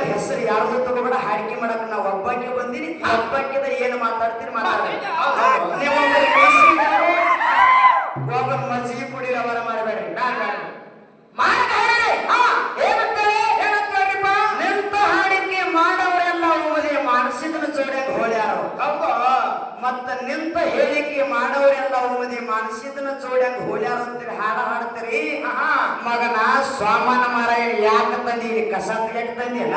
ಎಲ್ಲರ ಹೆಸರು ಯಾರ್ದು ತಗೋಬೇಡ ಹಾಡಿಕೆ ಮಾಡಕ್ ನಾವು ಒಬ್ಬಾಕೆ ಬಂದಿನಿ ಒಬ್ಬಾಕಿದ ಏನು ಮಾತಾಡ್ತೀನಿ ಮಾತಾಡ್ತೀವಿ ನಿಂತ ಹೇಳಿಕೆ ಮಾಡವ್ರೆಲ್ಲ ಒಮ್ಮದಿ ಮನಸ್ಸಿದನ ಜೋಡ್ಯಾಗ ಹೋಲ್ಯಾರ ಅಂತೀರಿ ಹಾಡ ಹಾಡ್ತೀರಿ? ಮಗನ ಸ್ವಾಮನ ಮರ ಯಾಕೆ ತಂದಿ? ಕಸ ತೆಗೆಕ್ ತಂದಿಲ್ಲ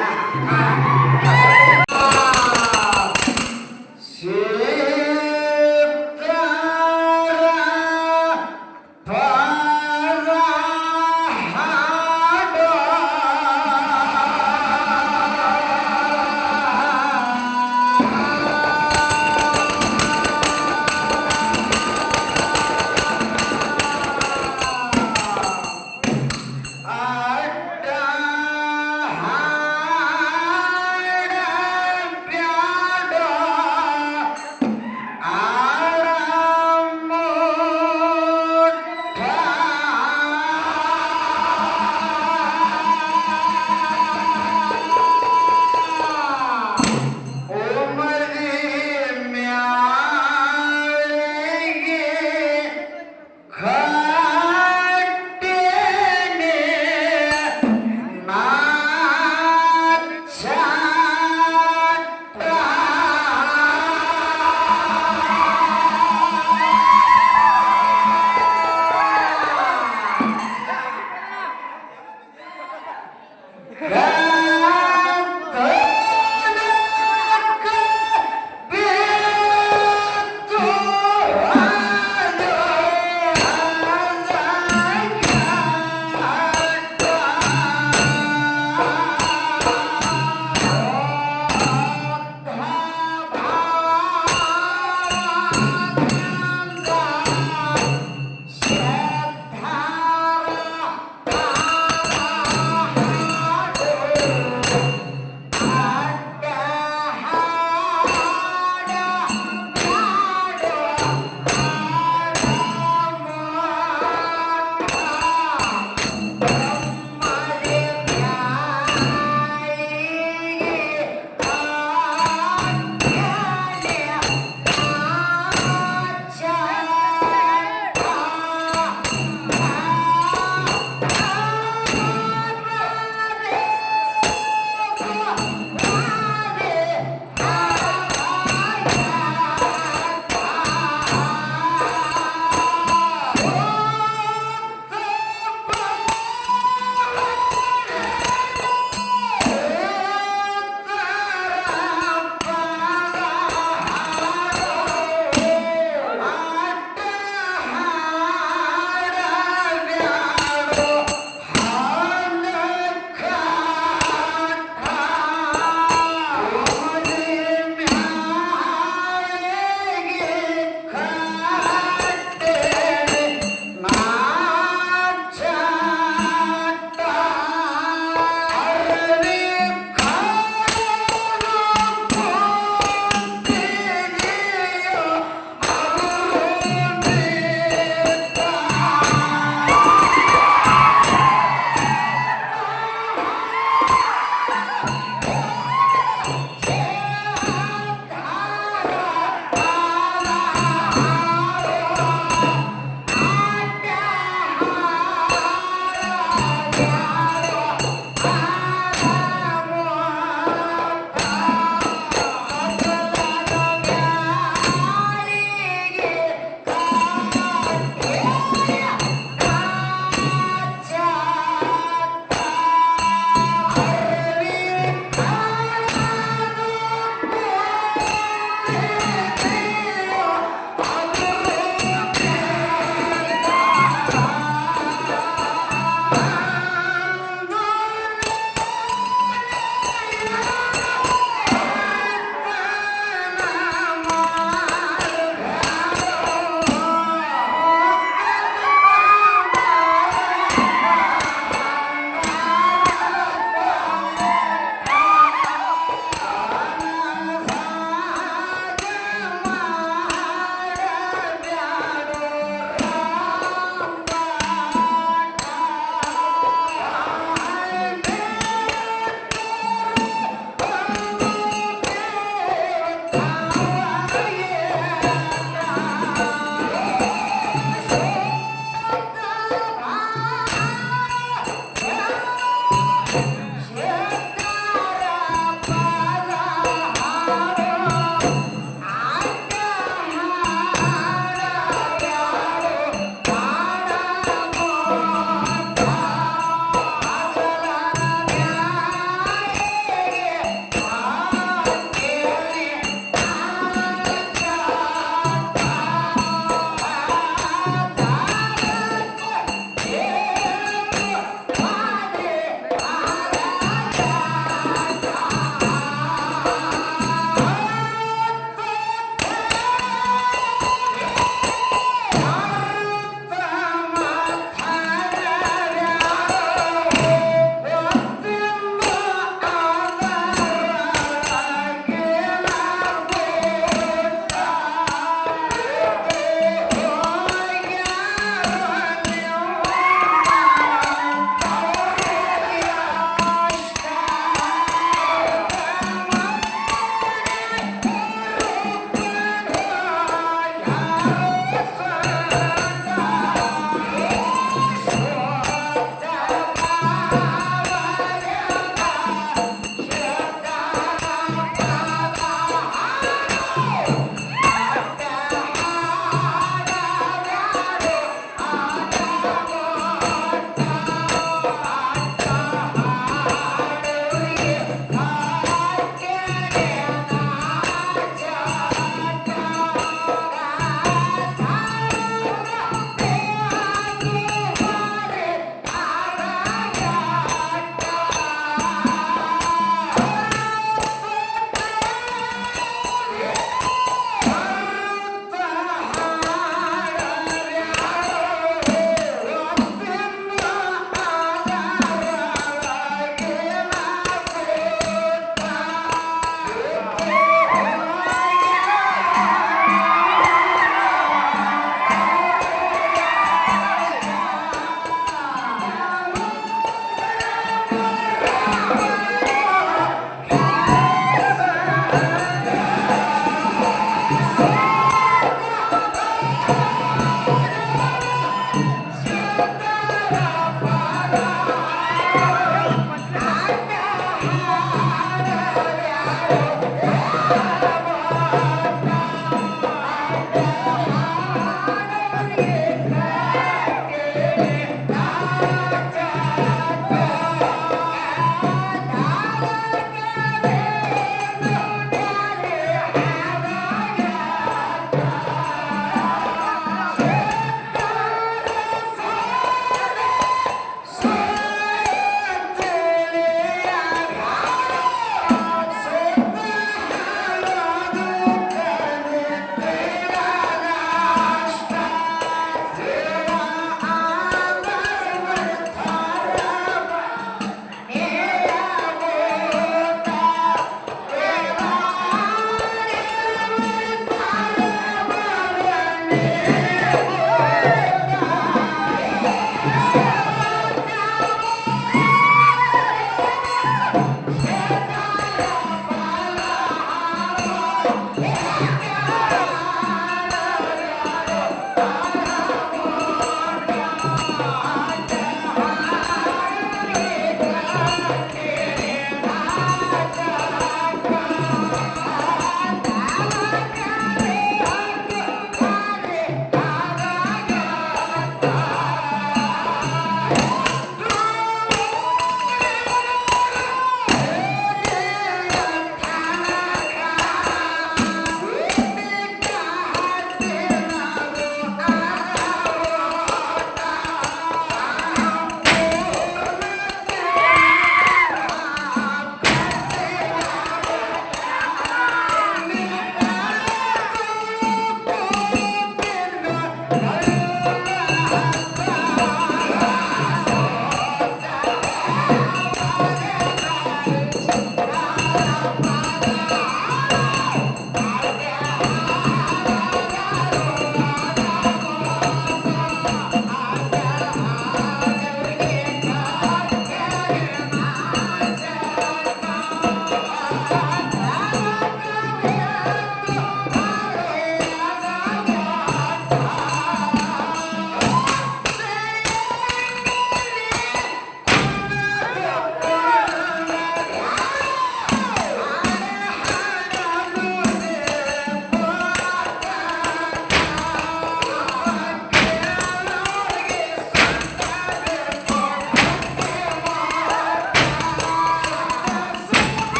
Bye.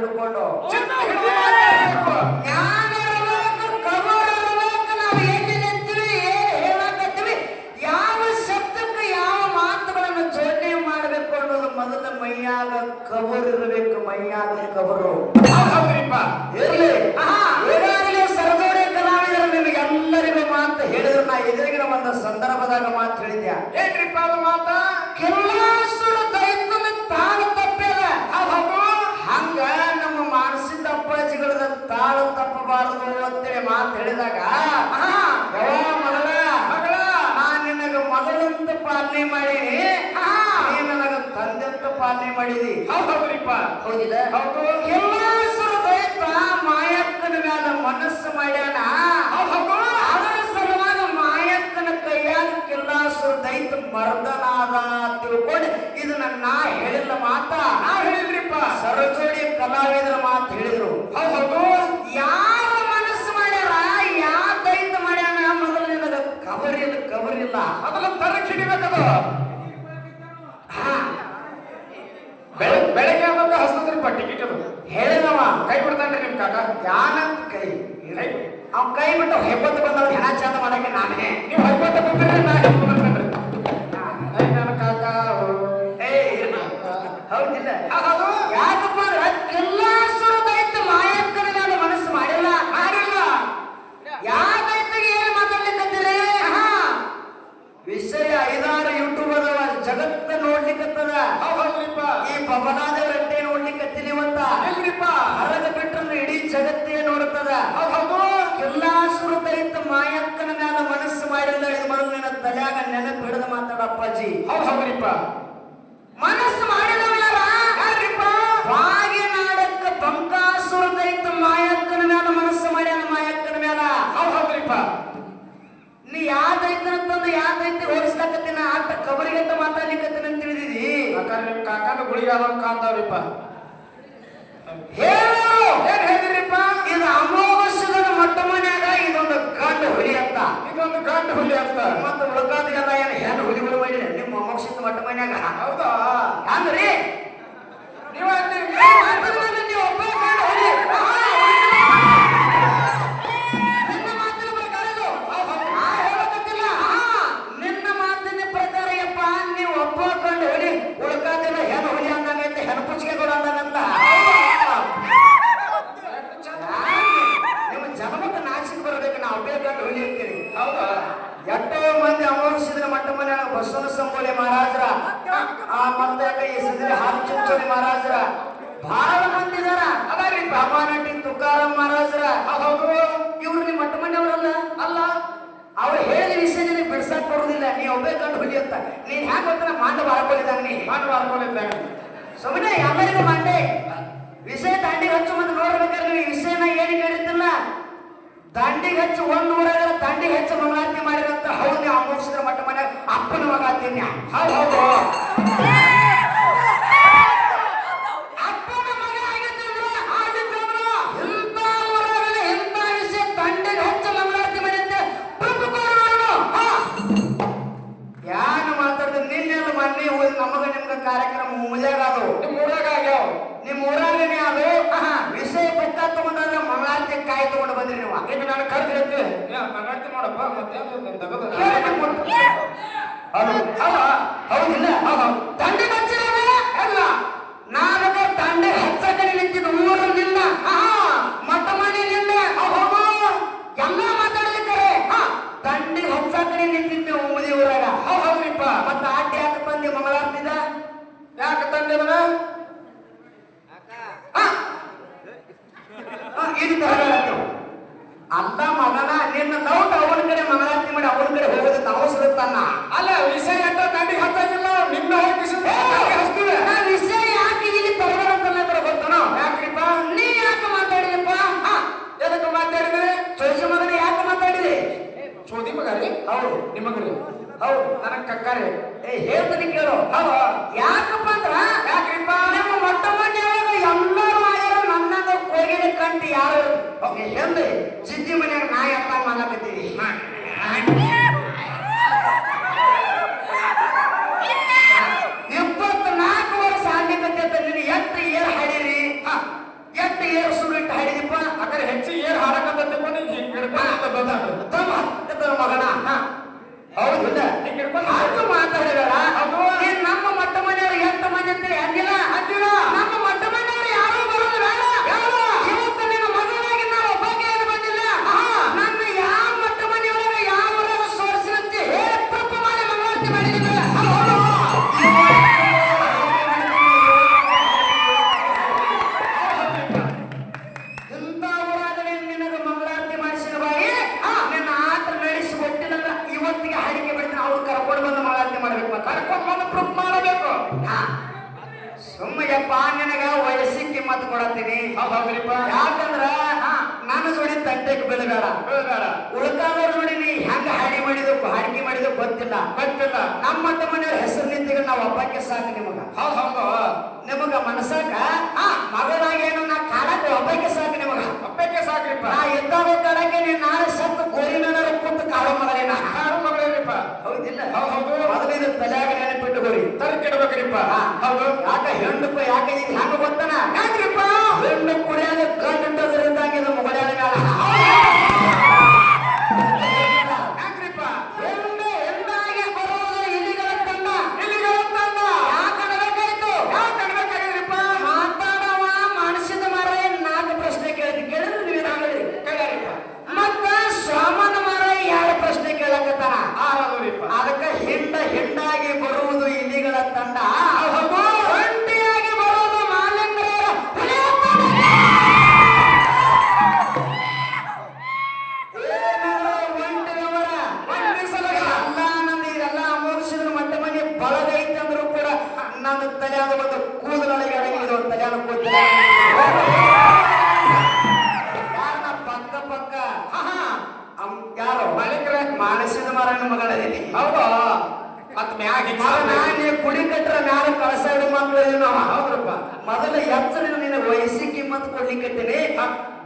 ಹಿಡ್ಕೊಂಡು. ಮೈಯಾಗ ಕಬರ್ ಇರಬೇಕು ಮೈಯಾಗ ಕಬರು ಇರ್ಲಿ. ಏನಾಗಲಿ ಸರ್ಗೋಡೆ ಕಲಾವಿದರು ನಿಮಗೆ ಎಲ್ಲರಿಗೂ ಮಾತು ಹೇಳಿದ್ರು. ನಾ ಎದುರಿಗಿನ ಒಂದು ಸಂದರ್ಭದಾಗ ಮಾತು ಹೇಳಿದ್ಯಾ? ಏನ್ರಿಪ್ಪ ಪಾಲನೆ ಮಾಡಿರಿ. ನೀ ನನಗ ತಂದೆ ಅಂತ ಪಾಲನೆ ಮಾಡಿದಿ. ಹೌದ್ರಿಪ್ಪ. ಹೌದಿಲ್ಲ ಹೌದು. ಎಲ್ಲ ಹಾ. ಬೆಳಗ್ಗೆ ಬೆಳಗ್ಗೆ ಆಗ ಹಸ್ತದ್ರಿಪ್ಪ ಟಿಕೆಟ್ ಅದು. ಹೇಳಿದವ ಕೈ ಬಿಡ್ತಾನ್ರಿ ನಿಮ್ ಕಾಕ. ಯಾನ ಕೈ. ರೈಟ್. ಅವ್ನ ಕೈ ಬಿಟ್ಟು ಹೆಬ್ಬ ಮನಸ್ಸು ಮಾಡಿದವಲ್ಲ ಬಾಗಿನಾಡಕ್ಕ ಬಂಕಾಸುರದೈತ ಮಾಯಕ್ಕನ ಮ್ಯಾಲ ಮನಸ್ಸು ಮಾಡ್ಯಾನ ಮಾಯಕ್ಕನ ಮೇಲೆ ಹೌದ್ರಿಪ್ಪ. ನೀ ಯಾವ್ದೈತನ ತಂದು ಯಾವ್ದೈತಿ ಹೋಲಿಸ್ಲಾಕತ್ತಿನ ಆತ ಕಬರಿಗೆ ಅಂತ ಮಾತಾಡ್ಲಿಕ್ಕತ್ತಿನ ಅಂತ ತಿಳಿದಿದಿ. ಕಾಕಾನ ಗುಳಿಗೆ ಅದ ಕಾಂತಾವ್ರಿಪ್ಪ ಏನ್ ಹೇಳಿದ್ರಿಪ್ಪ? ಇದು ಅಮೋಘ ಮಟ್ಟ ಮನ್ಯಾಗ ಇದೊಂದು ಗಂಡು ಹುಲಿ ಅಂತ. ಇದೊಂದು ಗಂಡು ಹುಲಿ ಅಂತ. ಮತ್ತೆ ಉಳ್ಕ ಮನ್ಯಾಗ ಹೌದಾ? ರೀ ಚಂದ್ರಚೂರಿ ಮಹಾರಾಜರ? ಬಹಳ ಮಂದಿ ಇದಾರ. ಅದಾರಿ ಬ್ರಹ್ಮಾನಟಿ ತುಕಾರಾಮ್ ಮಹಾರಾಜರ. ಹೌದು ಇವ್ರು ನಿಮ್ಮ ಮಟ್ಟ ಮನೆಯವರಲ್ಲ ಅಲ್ಲ ಅವ್ರು ಹೇಳಿ ವಿಷಯ ನಿನಗೆ ಬಿಡ್ಸಕ್ ಕೊಡುದಿಲ್ಲ ನೀ ಒಬ್ಬೇ ಕಂಡು ಹೊಲಿಯುತ್ತ ನೀನ್ ಹ್ಯಾಂಗ ಗೊತ್ತ ಮಾಂಡ ಬಾರ್ಕೊಂಡಿದ್ದಂಗ ನೀ. ಮಾಂಡ ಬಾರ್ಕೊಂಡಿದ್ದಂಗ ಸುಮ್ಮನೆ ಎಲ್ಲರಿಗೂ ಮಾಂಡೆ ವಿಷಯ ದಾಂಡಿಗೆ ಹಚ್ಚು ಮತ್ತೆ ನೋಡ್ಬೇಕಾದ್ರೆ ನೀವು ವಿಷಯನ ಏನು ಕೇಳಿದ್ದಿಲ್ಲ ದಾಂಡಿಗೆ ಹಚ್ಚಿ ಒಂದ್ ಊರಾಗ ದಾಂಡಿಗೆ ಹೆಚ್ಚು ಮಂಗಳಾರತಿ ಮಾಡಿದಂತ ಹೌದು ಅಮೋಕ್ಷ ಮಟ್ಟ ಮನೆ ಅಪ್ಪನ ಮಗ ಹೌದು ಬಂದ್ರಿ ನೀವು ಅದಕ್ಕೆ ನಾನು ಕರೆದಿರ್ತೀನಿ ಮಾತಾಡ್ತೀನಿ ನೋಡಪ್ಪ ಮತ್ತೆ ನೀರು ಯಾಕಪ್ಪ ಅಂದ್ರ? ಯಾಕ್ರಿಪ್ಪ ನಮ್ಮ ಮೊಟ್ಟ ಮನೆಯೊಳಗ ಎಲ್ಲರೂ ಆಗ್ಯಾರ ನನ್ನನ್ನು ಕೋಗಿನ ಕಂಡು ಯಾರು? ಎಂದು ಸಿದ್ದಿ ಮನೆಯಾಗ ನಾ ಎತ್ತ ಮಾಡಕತ್ತೀವಿ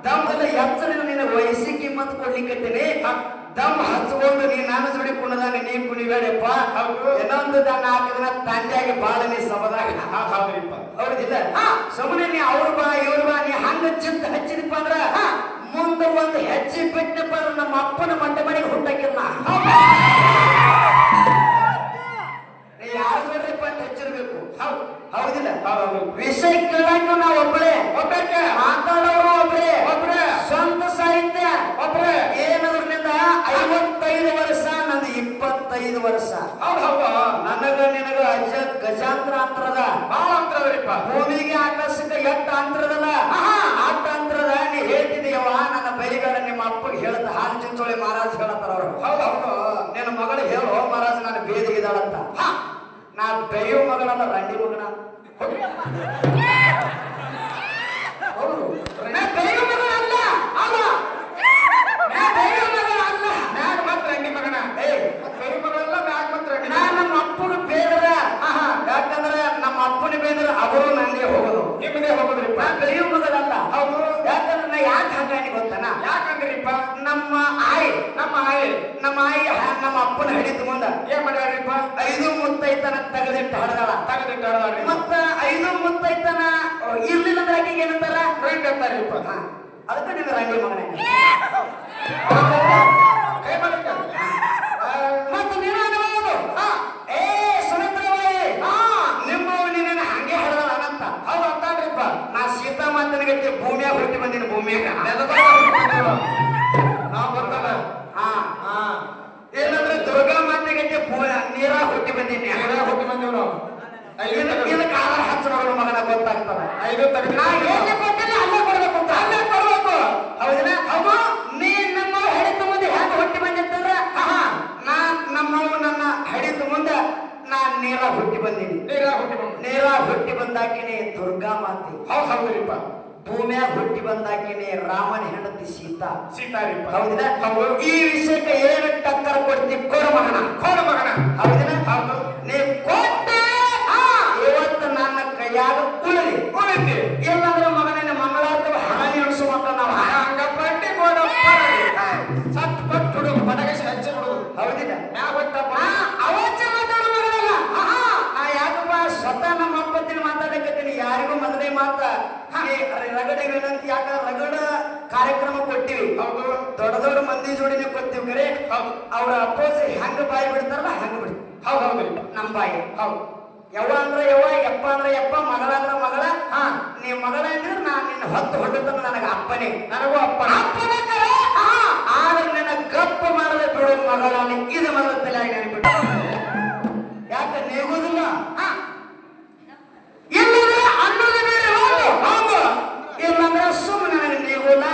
ದಮ್ಮದ ಎಚ್ಚರ ನಿನ್ನ ವಯಸ್ಸಿ ಕಿಮ್ಮತ್ ಕೊಡ್ಲಿಕ್ಕತ್ತೀನಿ ದಮ್ ಹಚ್ಕೊಂಡು ನೀ ನಾನು ಜೋಡಿ ಕುಣದಾಗ ನೀ ಕುಣಿಬೇಡಪ್ಪ. ಇನ್ನೊಂದು ದನ್ನ ಹಾಕಿದ್ರೆ ತಂದೆಯಾಗಿ ಬಾಳ ನೀ ಸಮದಾಗ ಹೌದಿಲ್ಲ? ಸುಮ್ಮನೆ ನೀ ಅವ್ರ ಬಾ ಇವ್ರ ಬಾ ನೀ ಹಂಗ ಚಿಂತ ಹಚ್ಚಿದಪ್ಪ ಅಂದ್ರ ಮುಂದೆ ಒಂದು ಹೆಜ್ಜೆ ಬಿಟ್ಟಪ್ಪ ನಮ್ಮ ಅಪ್ಪನ ಮಂಟ ಮನೆಗೆ ಹುಟ್ಟಕ್ಕಿಲ್ಲ ಯಾರು ಬೇಡ್ರಪ್ಪ ಅಂತ ಹೆಚ್ಚಿರ್ಬೇಕು ಹೌದ್. ಹೌದಿಲ್ಲ. ಹೌದು ವಿಷಯ ಕೇಳಕ್ಕೂ ನಾವು ಒಬ್ಬಳೇ ಒಬ್ಬಕ್ಕೆ ಮಾತಾಡೋರು ಒಬ್ಬರೇ ಒಬ್ರೇ. ಸ್ವಂತ ಸಾಹಿತ್ಯ. ಒಬ್ರೇ. ಏನದ್ರನಿಂದ ಐವತ್ತೈದು ವರ್ಷ ನಂದು ಇಪ್ಪತ್ತೈದು ವರ್ಷ. ಹೌದ್ ಹೌದು ನನಗ ನಿನಗ ಅಜ ಗಜಾಂತರ ಅಂತರದ ಬಾಳ ಅಂತರ ಅದರಿಪ್ಪ ಭೂಮಿಗೆ ಆಕಾಶಕ್ಕೆ ಎಟ್ಟ ಅಂತರದಲ್ಲ. ಅಟ್ಟ ಅಂತರದ ನೀ ಹೇಳ್ತಿದೀಯವ ನನ್ನ ಬೈಗಾರ ನಿಮ್ಮ ಅಪ್ಪಗೆ ಹೇಳ್ತ ಹಾಲು ಚಿಂಚೋಳಿ ಮಹಾರಾಜ್ ಹೇಳತ್ತಾರ ಅವರು. ಹೌದು ಹೌದು ನಿನ್ನ ಮಗಳು ಹೇಳು ಮಹಾರಾಜ್ ನಾನು ಬೇದಿಗಿದಾಳಂತ ನಾ ದೈವ ಮಗನಲ್ಲ ರಂಡಿ ಮಗನ. ಹೌದು. ನಾ ದೈವ ಮಗಳಲ್ಲ. ಅಲ್ಲ. ನಾ ಮಗನ ಮಗಳಲ್ಲ. ಮ್ಯಾಗ ಮತ್ ರಂಡಿ ಮಗನ. ಏಯ್ ಕೈ ಮಗಳೆಲ್ಲ ಮ್ಯಾಗ ಮತ್ ರಂಡಿ ನಾ ನಮ್ಮ ಅಪ್ಪನ ಬೇದ್ರ ಯಾಕಂದ್ರೆ ನಮ್ಮ ಅಪ್ಪನ ಬೇದ್ರ ಅವರು ನನಗೆ ಹೋಗೋದು. ನಿಮ್ಮದೇ ಹೋಗೋದ್ರಿಪ್ಪ. ದೈವ ಮಗಳಲ್ಲ. ಹೌದು. ಯಾಕಂದ್ರೆ ನಾ ಯಾಕೆ ಹಾಗಾನಿ ಗೊತ್ತನ? ಯಾಕಂದ್ರಿಪ್ಪ? ನಮ್ಮ ನಮ್ಮ ಆಯಿ ನಮ್ಮ ಆಯಿ ನಮ್ಮ ಅಪ್ಪನ ಹಿಡಿದು ಮುಂದ ಏನ್ ಮಾಡ್ಯಾರಿಪ್ಪ ಐದು ಮುತ್ತೈತನ ತೆಗೆದಿಟ್ಟು ಹಡದಲ್ಲ ತಗದಿಟ್ಟು ಹೇಳ್ದಾರ್ರಿ ಮತ್ತ ಐದು ಮುತ್ತೈತನ ಇರ್ಲಿಲ್ಲ ಅಂದ್ರೆ ಆಕೆಗೆ ಏನಂತಾರ? ರೈಟ್ ಅಂತಾರಿಪ್ಪ ಅದಕ್ಕೆ ನಿನ್ನ ರಂಗಿ ಮಗನೇ. ಕೈ ಮತ್ತೆ ನೀನು ಏ ಸುಮಿತ್ರವಾಯಿ ನಿಮ್ಮವ್ ನಿನ್ನ ಹಂಗೆ ಹಡದಾಳ ಅನಂತ. ಹೌದು ನಾ ಸೀತಾ ಭೂಮಿಯಾಗ ಹೊರಟಿ ಬಂದಿನ ಭೂಮಿಯಾಗ ನೆಲದಾಗ ಹುಟ್ಕೊಂಡಿರೋ. ನಾವ್ ಗೊತ್ತಲ್ಲ ಹಾ ಹಾ ಏನಂದ್ರೆ ದುರ್ಗಾ ಮಾತೆಗತ್ತೆ ನೀರ ಹುಟ್ಟಿ ಬಂದೀನಿ ನೀರೇ ಹುಟ್ಟಿ ಬಂದೇವ್ ನಾವು ಐದು ತಗದು- ಇದಕ್ಕೆ ಆಧಾರ ಹಚ್ಚರೋಳು ಮಗನ ಗೊತ್ತಾಗ್ತದ ಐದು ನಾ ಎಲ್ಲಿ ಕೊಟ್ಟಿಲ್ಲ ಅಲ್ಲೇ ಕೊಡ್ಬೇಕು ಅಂತ. ಅಲ್ಲೇ ಕೊಡ್ಬೇಕು. ಹೌದಿನ ಹೌದು. ನೀ ನಮ್ಮ ಹಡಿತು ಮುಂದೆ ಹೆಂಗ ಹುಟ್ಟಿ ಬಂದಿತ್ತಂದ್ರ? ನಾ ನಮ್ಮವು ನನ್ನ ಹಡಿತು ಮುಂದೆ ನಾನ್ ನೀರ ಹುಟ್ಟಿ ಬಂದೀನಿ ನೀರೇ ಹುಟ್ಟಿ ಬಂದಾಕಿನೇ ನೀರ ಹುಟ್ಟಿ ಬಂದಾಕಿನಿ ದುರ್ಗಾ ಮಾತೆ. ಹೌದ್ ಹೌದ್ರಿಪ್ಪ. ಭೂಮಿಯಾಗ ಹುಟ್ಟಿ ಬಂದಾಕಿನಿ ರಾಮನ ಹೆಂಡತಿ ಸೀತಾ. ಸೀತಾರಿಪ್ಪ. ಹೌದಿನ ಹೌದು. ಈ ವಿಷಯಕ್ಕೆ ಏನು ಟಕ್ಕರ್ ಕೊಡ್ತಿ? ಕೊಡು ಮಗನ. ಕೋಣ ಮಗನ. ಹೌದಿನ ಹೌದು. ನೀ ಹಾ ಇವತ್ತು ನನ್ನ ಕೈಯಾಗ ಉಳಿದಿ ಉಳಿತಿ ಇಲ್ಲಂದ್ರೆ ಮಗನ ಮಂಗಳಾರ್ಥ ಹಾನಿ ಅನಿಸು ಮಕ್ಕ ನಾವು ಹಂಗ ಪಟ್ಟಿ ಕೋಣ ಸತ್ ಪಟ್ಟು ಹುಡುಗ ಪಟಕಸಿ ಹಚ್ಚಿ ಬಿಡುದು ಹೌದಿಲ್ಲ? ಹೊಟ್ಟಪ್ಪ ಆ, ಅವಚ್ಚ ಮಾತಾಡೋ ಮಗನಲ್ಲ. ಆಹಾ, ನಾ ಯಾಕಪ್ಪ ಸ್ವತಃ ನಮ್ಮ ಅಪ್ಪತ್ತಿನ ಮಾತಾಡಕತ್ತೀನಿ ಯಾರಿಗೂ ಮದನೆ ಮಾತ. ಅರೆ ರಗಡೆ ವಿನಂತಿ ಯಾಕ ರಗಡ ಕಾರ್ಯಕ್ರಮ ಕೊಟ್ಟಿವಿ. ಹೌದು ದೊಡ್ಡ ದೊಡ್ಡ ಮಂದಿ ಜೋಡಿನೇ ಕೊಡ್ತೀವಿ ಕರೆ. ಅವ್ರ ಅಪ್ಪೋಸ್ ಹೆಂಗ ಬಾಯಿ ಬಿಡ್ತಾರಲ್ಲ ಹಂಗ ಬಿಡ್ತೀವಿ. ಹೌದು ಹೌದು ನಮ್ಮ ಬಾಯಿ. ಹೌದು. ಯವ್ವ ಅಂದ್ರೆ ಯವ್ವ ಯಪ್ಪ ಅಂದ್ರೆ ಯಪ್ಪ ಮಗಳ ಅಂದ್ರೆ ಮಗಳ ಹಾ ನೀ ಮಗಳ ಅಂದ್ರೆ ನಾನು ನಿನ್ನ ಹೊತ್ತು ಹೊಡತನ ನನಗೆ ಅಪ್ಪನೇ. ನನಗೂ ಅಪ್ಪ ಅಪ್ಪನ ಆದ್ರೆ ನಿನ್ನ ಗಪ್ಪ ಮಾಡದೆ ಬಿಡು ಮಗಳ ಇದು ಮೊದಲ ತಲೆಯಾಗಿ ನೆನಪಿಟ್ಟು ಯಾಕೆ ನೀಗುದಿಲ್ಲ? ಇಲ್ಲಂದ್ರೆ ಅನ್ನೋದು ಬೇರೆ ಹೌದು. ಹೌದು. ಇಲ್ಲಂದ್ರೆ ಸುಮ್ಮನೆ ನನಗೆ ನೇಗುಲ್ಲ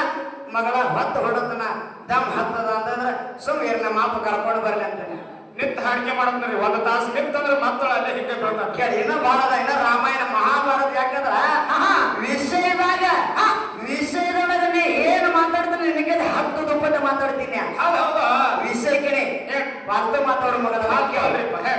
ಮಗಳ ಹೊತ್ತು ಹೊಡತನ. ದಮ್ ಹತ್ತದ ಅಂತಂದ್ರೆ ಸುಮ್ಮನೆ ನಮ್ಮ ಅಪ್ಪ ಕರ್ಕೊಂಡು ಬರಲಿ ಅಂತಾನೆ. ನಿಂತು ಹಾಡಿಕೆ ಮಾಡ್ತಾರೆ ಒಂದ್ ತಾಸ ನಿಂತಂದ್ರೆ ಮಕ್ಕಳು ಅಲ್ಲೇ ಹಿಂಗೆ ಬರ್ತಾರೆ ಕೇಳಿ ಇನ್ನ ಬಹಳ ರಾಮಾಯಣ ಮಹಾಭಾರತ ಯಾಕಂದ್ರ ವಿಷಯದಾಗ ವಿಷಯದೊಳಗ ನೀ ಏನ್ ಮಾತಾಡ್ತೀನಿ ನಿನಗೆ ಹತ್ತು ದುಪ್ಪಟ್ಟು ಮಾತಾಡ್ತೀನಿ. ಹೌದು ವಿಷಯ ಕಡೆ ವಾರ್ತೆ ಮಾತಾಡೋ ಮಗದ ಹಾಕಿ ಹೇ.